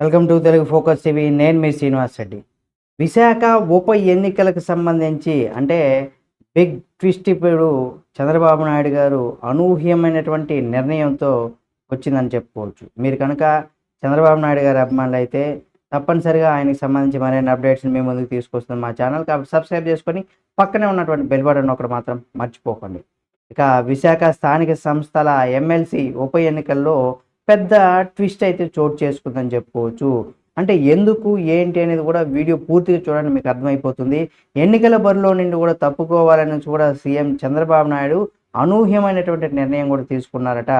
Welcome to Telugu focus TV. నేను మీ శ్రీనివాస్ రెడ్డి. విశాఖ ఉప ఎన్నికలకు సంబంధించి అంటే బిగ్ ట్విస్ట్ ఇప్పుడు చంద్రబాబు నాయుడు గారు అనూహ్యమైనటువంటి నిర్ణయంతో వచ్చిందని చెప్పుకోవచ్చు. మీరు కనుక చంద్రబాబు నాయుడు గారి అభిమానులు అయితే తప్పనిసరిగా ఆయనకి సంబంధించి మరిన్ని అప్డేట్స్ని మేము ముందుకు తీసుకొస్తుంది మా ఛానల్. కాబట్టి సబ్స్క్రైబ్ చేసుకొని పక్కనే ఉన్నటువంటి బెల్ బటన్ ఒకటి మాత్రం మర్చిపోకండి. ఇక విశాఖ స్థానిక సంస్థల ఎమ్మెల్సీ ఉప ఎన్నికల్లో పెద్ద ట్విస్ట్ అయితే చోటు చేసుకుందని చెప్పుకోవచ్చు. అంటే ఎందుకు ఏంటి అనేది కూడా వీడియో పూర్తిగా చూడండి మీకు అర్థమైపోతుంది. ఎన్నికల బరిలో నుండి కూడా తప్పుకోవాలని కూడా సీఎం చంద్రబాబు నాయుడు అనూహ్యమైనటువంటి నిర్ణయం కూడా తీసుకున్నారట.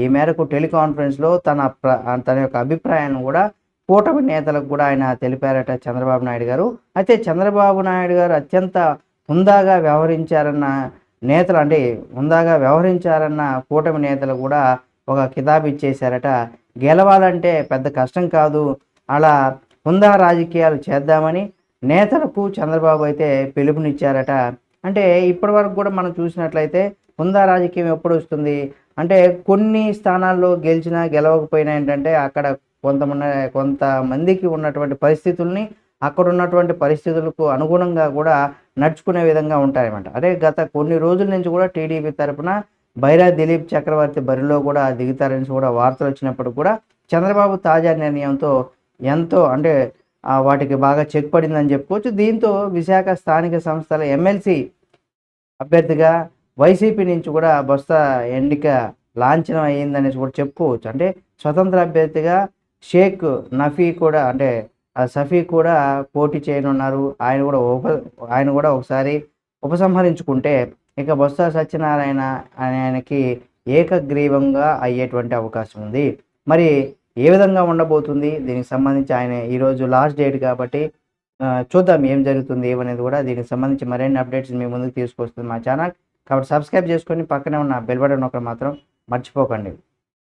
ఈ మేరకు టెలికాన్ఫరెన్స్లో తన ప్ర తన యొక్క అభిప్రాయాన్ని కూడా కూటమి నేతలకు కూడా ఆయన తెలిపారట చంద్రబాబు నాయుడు గారు. అయితే చంద్రబాబు నాయుడు గారు అత్యంత హుందాగా వ్యవహరించారన్న నేతలు అంటే హుందాగా వ్యవహరించారన్న కూటమి నేతలు కూడా ఒక కితాబ్ ఇచ్చేశారట. గెలవాలంటే పెద్ద కష్టం కాదు. అలా హుందా రాజకీయాలు చేద్దామని నేతలకు చంద్రబాబు అయితే పిలుపునిచ్చారట. అంటే ఇప్పటి వరకు కూడా మనం చూసినట్లయితే హుందా రాజకీయం ఎప్పుడు వస్తుంది? అంటే కొన్ని స్థానాల్లో గెలిచినా గెలవకపోయినా ఏంటంటే అక్కడ కొంతమంది కొంతమందికి ఉన్నటువంటి పరిస్థితుల్ని అక్కడ ఉన్నటువంటి పరిస్థితులకు అనుగుణంగా కూడా నడుచుకునే విధంగా ఉంటాయన్నమాట. అదే గత కొన్ని రోజుల నుంచి కూడా టీడీపీ తరపున బైరా దిలీప్ చక్రవర్తి బరిలో కూడా దిగుతారని కూడా వార్తలు వచ్చినప్పుడు కూడా చంద్రబాబు తాజా నిర్ణయంతో ఎంతో అంటే వాటికి బాగా చెక్ పడిందని చెప్పుకోవచ్చు. దీంతో విశాఖ స్థానిక సంస్థల ఎమ్మెల్సీ అభ్యర్థిగా వైసీపీ నుంచి కూడా బొత్స ఎన్నిక లాంఛనం అయ్యిందనేసి కూడా చెప్పుకోవచ్చు. అంటే స్వతంత్ర అభ్యర్థిగా షేక్ నఫీ కూడా అంటే సఫీ కూడా పోటీ చేయనున్నారు. ఆయన కూడా ఉప ఆయన కూడా ఒకసారి ఉపసంహరించుకుంటే ఇక బొత్స సత్యనారాయణ ఆయనకి ఏకగ్రీవంగా అయ్యేటువంటి అవకాశం ఉంది. మరి ఏ విధంగా ఉండబోతుంది? దీనికి సంబంధించి ఆయన ఈరోజు లాస్ట్ డేట్ కాబట్టి చూద్దాం ఏం జరుగుతుంది ఏమనేది కూడా దీనికి సంబంధించి మరిన్ని అప్డేట్స్ మీ ముందుకు తీసుకొస్తుంది మా ఛానల్. కాబట్టి సబ్స్క్రైబ్ చేసుకొని పక్కనే ఉన్న బెల్ బటన్ ఒకటి మాత్రం మర్చిపోకండి.